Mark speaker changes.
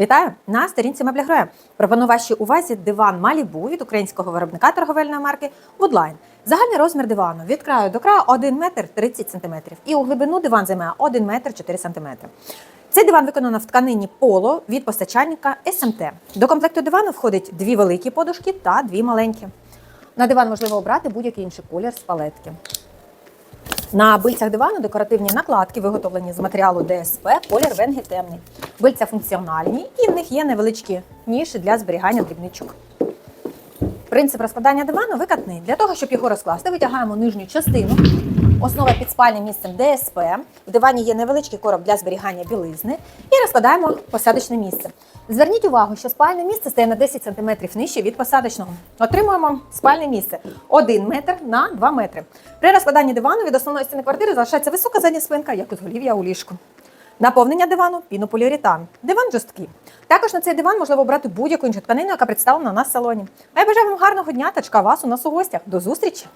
Speaker 1: Вітаю! На сторінці мебля Гроя. Пропоную вашій увазі диван Малібу від українського виробника торговельної марки Woodline. Загальний розмір дивану від краю до краю 1 метр 30 сантиметрів. І у глибину диван займає 1 метр 4 сантиметри. Цей диван виконано в тканині поло від постачальника СМТ. До комплекту дивану входить дві великі подушки та дві маленькі. На диван можливо обрати будь-який інший колір з палетки. На бильцях дивану декоративні накладки, виготовлені з матеріалу ДСП, колір венги темний. Бильця функціональні і в них є невеличкі ніші для зберігання дрібничок. Принцип розкладання дивану викатний. Для того, щоб його розкласти, витягаємо нижню частину. Основа під спальним місцем ДСП. В дивані є невеличкий короб для зберігання білизни і розкладаємо посадочне місце. Зверніть увагу, що спальне місце стає на 10 см нижче від посадочного. Отримуємо спальне місце 1 метр на 2 метри. При розкладанні дивану від основної стіни квартири залишається висока задня спинка, як узголів'я у ліжку. Наповнення дивану пінополіуретан. Диван жорсткий. Також на цей диван можливо обрати будь-яку іншу тканину, яка представлена у нас в салоні. А я бажаю вам гарного дня та чекаю вас у нас у гостях. До зустрічі!